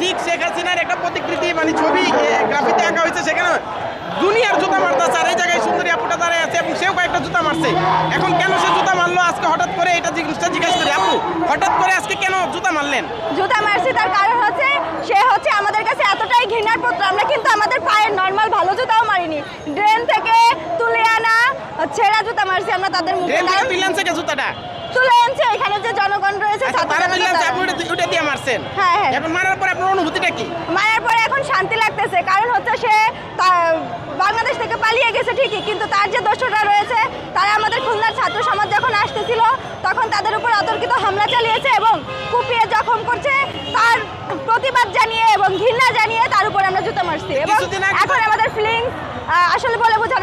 ঠিক শেখ হাসিনার একটা প্রতিকৃতি মানে ছবি গ্রাফিতে আঁকা হয়েছে সেখানে দুনিয়ার জুতা মারতেছে, আর এই জায়গায় সুন্দরী আপুটা দাঁড়ায় আছে এবং সেও কয়েকটা জুতা মারছে। এখন কেন সে জুতা মারলো? আজকে হঠাৎ করে এটা জিনিসটা জিজ্ঞেস করি, আপু, হঠাৎ করে আজকে কেন জুতা মারলেন? জুতা মারছি, তার কারণ হচ্ছে, সে হচ্ছে আমাদের কাছে এতটাই ঘৃণার পত্র। আমরা কিন্তু আমাদের পায়ের নর্মাল ভালো জুতাও মারিনি। ড্রেন থেকে তুলে আনা ছেঁড়া জুতা মারছি আমরা তাদের মুখে কারণ তুললেন থেকে জুতাটা। তুলে আনছে এখানে যে জনগণ রয়েছে আচ্ছা, তারা তুললেন তারা। ওটা দিয়ে মারছেন? হ্যাঁ, হ্যাঁ। এখন মারার পরে আপনার অনুভূতিটা কি? মারার পরে এখন শান্তি লাগতেছে কারণ হচ্ছে সে বাংলাদেশ থেকে পালিয়ে গেছে ঠিকই কিন্তু তার যে দোষরা রয়েছে তারা আমাদের খুলনার ছাত্র সমাজ যখন আসতেছিল তখন তাদের উপর অতর্কিত হামলা চালিয়েছে এবং কুপিয়ে জখম করছে তার প্রতিবাদ জানিয়ে এবং ঘৃণা জানিয়ে তার উপর আমরা জুতো মারছি। এবং এখন আমাদের ফিলিং আসলে বলে বোঝানোর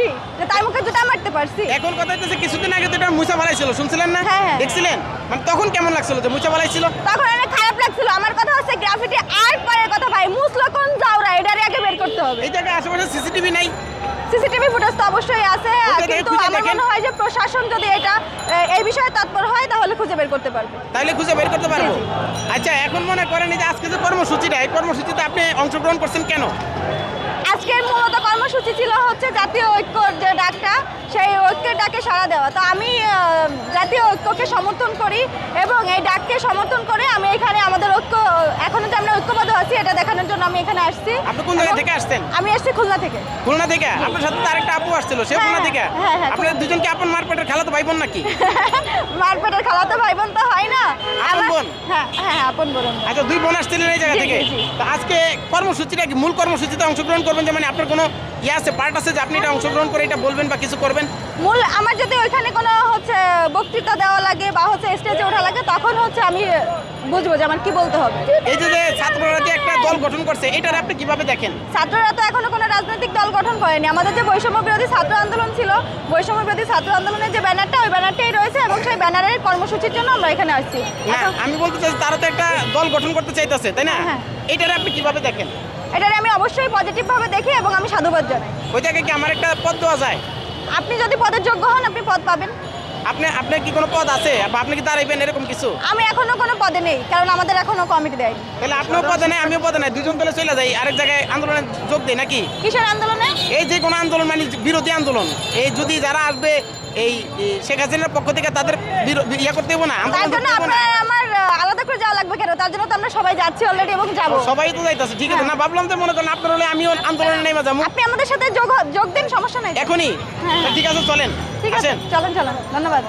খুশি? যে তার মুখে জুতা মারতে পারছি। এখন কথা হচ্ছে কিছুদিন আগে তো এটা মুছা ফেলাইছিল শুনছিলেন না? হ্যাঁ, হ্যাঁ। দেখছিলেন? মানে তখন কেমন লাগছিল যে মুছা ফেলাইছিল? তখন অনেক খারাপ লাগছিল। আমার কথা হচ্ছে গ্রাফিটি আর পরের কথা ভাই মুসলো কোন যাওরা এটারে আগে বের করতে হবে। এই জায়গায় আশেপাশে সিসিটিভি নাই। সিসিটিভি ফুটেজ তো অবশ্যই আছে। কিন্তু আমার মনে হয় যে প্রশাসন যদি এটা এই বিষয়ে তৎপর হয় তাহলে খুঁজে বের করতে পারবে। তাহলে খুঁজে বের করতে পারব? আচ্ছা এখন মনে করেন যে আজকে যে কর্মসূচিটা এই কর্মসূচিতে আপনি অংশগ্রহণ করছেন কেন? আজকের মূলত কর্মসূচি ছিল হচ্ছে জাতীয় ঐক্যর যে ডাকটা সেই ঐক্যের ডাকে সাড়া দেওয়া। তো আমি জাতীয় ঐক্যকে সমর্থন করি এবং এই ডাককে সমর্থন করে আমি এখানে আমাদের ঐক্য এখনও যে আমরা ঐক্যবদ্ধ আছি এটা দেখানোর জন্য আমি এখানে আসছি। আপনি কোন জায়গা থেকে আসছেন? আমি আসছি খুলনা থেকে। খুলনা থেকে? আপনার সাথে তো আরেকটা আপু আসছিল সে হ্যাঁ, খুলনা থেকে? হ্যাঁ, হ্যাঁ, আপনার দুজনকে আপন মারপেটের খেলা তো ভাই বোন নাকি? মারপেটের খেলা তো ভাই বোন তো হয় না। আপন বোন? হ্যাঁ হ্যাঁ আপন বোন। আচ্ছা দুই বোন আসছিলেন এই জায়গা থেকে। তো আজকে কর্মসূচিটা কি? মূল কর্মসূচিতে অংশগ্রহণ করবেন যে মানে আপনার কোনো ইয়ে আছে পার্ট আছে যে আপনি এটা অংশগ্রহণ করে এটা বলবেন বা কিছু করবেন? মূল আমার যদি ওইখানে কোনো হচ্ছে বক্তৃতা দেওয়া লাগে বা হচ্ছে স্টেজে ওঠা লাগে তখন হচ্ছে আমি বুঝব যে আমার কি বলতে হবে। এই যে যে ছাত্ররা যে একটা দল গঠন করছে এটার আপনি কীভাবে দেখেন? ছাত্ররা তো এখনও কোনো রাজনৈতিক দল গঠন করেনি। আমাদের যে বৈষম্য বিরোধী ছাত্র আন্দোলন ছিল বৈষম্য বিরোধী ছাত্র আন্দোলনের যে ব্যানারটা ওই ব্যানারটাই রয়েছে এবং সেই ব্যানারের কর্মসূচির জন্য আমরা এখানে আসছি। না আমি বলতে চাই তারা তো একটা দল গঠন করতে চাইতেছে তাই না? হ্যাঁ। এটার আপনি কীভাবে দেখেন? এটারে আমি অবশ্যই পজিটিভভাবে দেখি এবং আমি সাধুবাদ জানাই। ওই জায়গায় কি আমার একটা পদ দেওয়া যায়? আপনি যদি পদের যোগ্য হন আপনি পদ পাবেন। আপনি আপনার কি কোনো পদ আছে? বা আপনি কি দাঁড়াইবেন এরকম কিছু? আমি এখনও কোনো পদে নেই কারণ আমাদের এখনও কমিটি দেয়নি। তাহলে আপনিও পদে নাই আমিও পদে নাই দুজন তাহলে চলে যাই আরেক জায়গায় আন্দোলনে যোগ দেয় নাকি? কিসের আন্দোলনে? এই যে কোনো আন্দোলন মানে বিরোধী আন্দোলন। এই যদি যারা আসবে এই শেখ হাসিনার পক্ষ থেকে তাদের ইয়ে করতে হব না তার জন্য আমার আলাদা করে যাওয়া লাগবে কেন? তার জন্য তো আমরা সবাই যাচ্ছি অলরেডি এবং যাব। সবাই তো যাইতেছে ঠিক আছে না ভাবলাম তো মনে করেন আপনার হলে আমিও আন্দোলনে নেমে যাব। আপনি আমাদের সাথে যোগ যোগ দিন সমস্যা নাই? এখনই? হ্যাঁ। ঠিক আছে চলেন ঠিক আছে চলেন চলেন ধন্যবাদ